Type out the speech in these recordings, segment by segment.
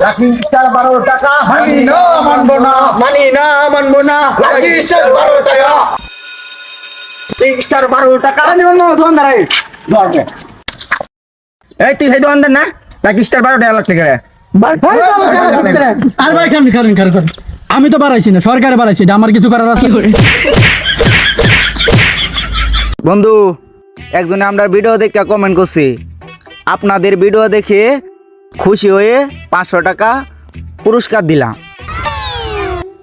Lucky star বারো টাকা মানি না মানবো না মানি না মানবো না লাকি স্টার বারো টাকা লাকি স্টার বারো টাকা দোকানদার ধরবে এই তুই সেই দোকানদার না লাকি স্টার বারো টাকা লাখ টাকা আর ভাই খান খান খান খান আমি তো বাড়াইছি না সরকারে বাড়াইছি এটা আমার কিছু করার আছে? বন্ধু একজনে আমরা ভিডিও দেখে কমেন্ট করছি। আপনাদের ভিডিও দেখে খুশি হয়ে পাঁচশো টাকা পুরস্কার দিলাম।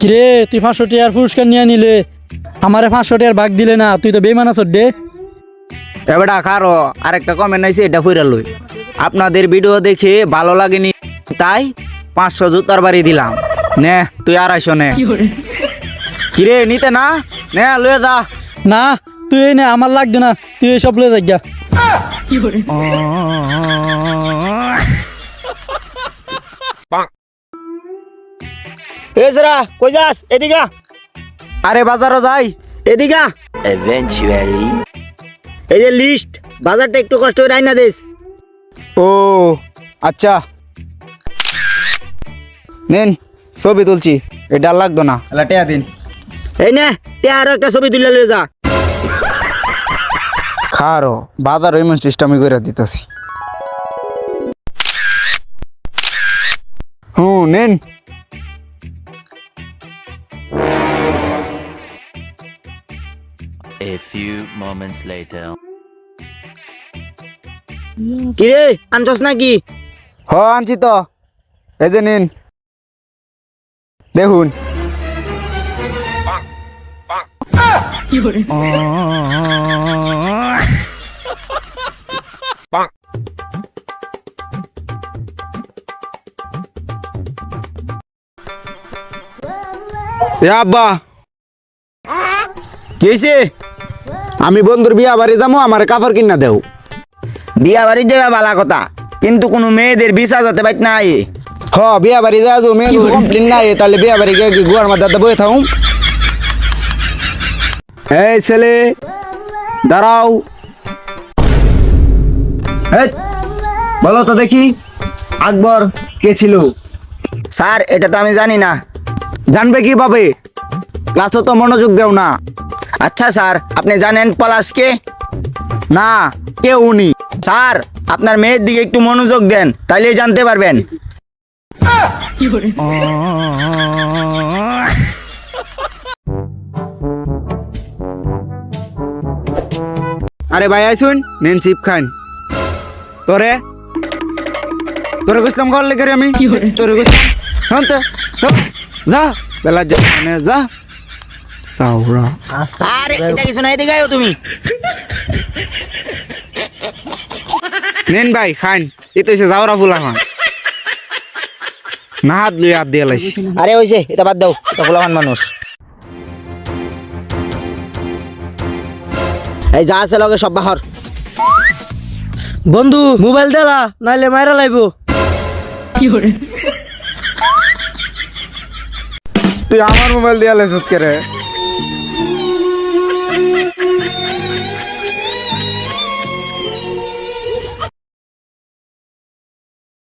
কিরে তুই পাঁচশো টিয়ার পুরস্কার নিয়ে নিলে? আমারে পাঁচশো টিয়ার ভাগ দিলে না তুই তো বেমান আছ ডে এবারটা কারও আরেকটা কমেন্ট আছে এটা ফুরা লই। আপনাদের ভিডিও দেখে ভালো লাগেনি তাই পাঁচশো জুতার বাড়ি দিলাম। নে তুই আড়াইশো নে। কিরে? নিতে না? নে লয়ে যা। না তুই এই নে আমার লাগবে না। তুই এই সব লয়ে যাই গা। এ সেরা কই যাস? এদিকে। আরে বাজারও যাই। এদিকে আ। এই যে লিস্ট বাজারটা একটু কষ্ট করে রাইনা দিস। ও আচ্ছা। নেন। ছবি তুলছি। এটা আর লাগতো না। এলা টেয়া দিন। এই নে তে আরও একটা ছবি তুলে লয়ে যা। খারো বাজার এমন সিস্টেমই করে দিতেছি। হুম নেন। A few moments later. কিরে আনছস নাকি? হ আনছি তো। এই যে নিন। দেখুন। আব্বা। কি হয়েছে আমি বন্ধুর বিয়া বাড়ি যাব আমার কাপড় কিনা দেও। বিয়া বাড়ি যাবে বালা কথা, কিন্তু কোনো মেয়েদের বিশা যাতে বাইত নাই হ বিয়া বাড়ি যা যাও মেয়ে কমপ্লেন নাই তাহলে বিয়া বাড়ি গিয়ে গুয়ার মাথাতে বয়ে থাকুম। এই ছেলে দাঁড়াও। বলো তো দেখি আকবর কে ছিল? স্যার এটা তো আমি জানি না। জানবে কি পাবে ক্লাসও তো মনোযোগ দেও না। আচ্ছা স্যার আপনি জানেন পলাশকে না কে উনি। স্যার আপনার মেয়ের দিকে একটু মনোযোগ দেন তাইলেই জানতে পারবেন। আরে ভাই আইসুন নেন চিপ খান। তোরে? তোরে গুছলাম ঘর লেগে আমি। তোরে গুছলাম শোন তো শোন। যা বেলা যা মানে যা। চাওড়া আরে এটা কিছু নাই এদিকে তুমি। নেন ভাই খান। এতে এসে যাওরা ফুলা খান না হাত লুই হাত দিয়ে লাইছি। আরে হইছে এটা বাদ দাও এটা গোলামান মানুষ। এই যা আছে লগে সব বাহর। বন্ধু মোবাইল দেলা নাইলে মাইরা লাইবো। তুই আমার মোবাইল দিয়ে লাইছত কে রে?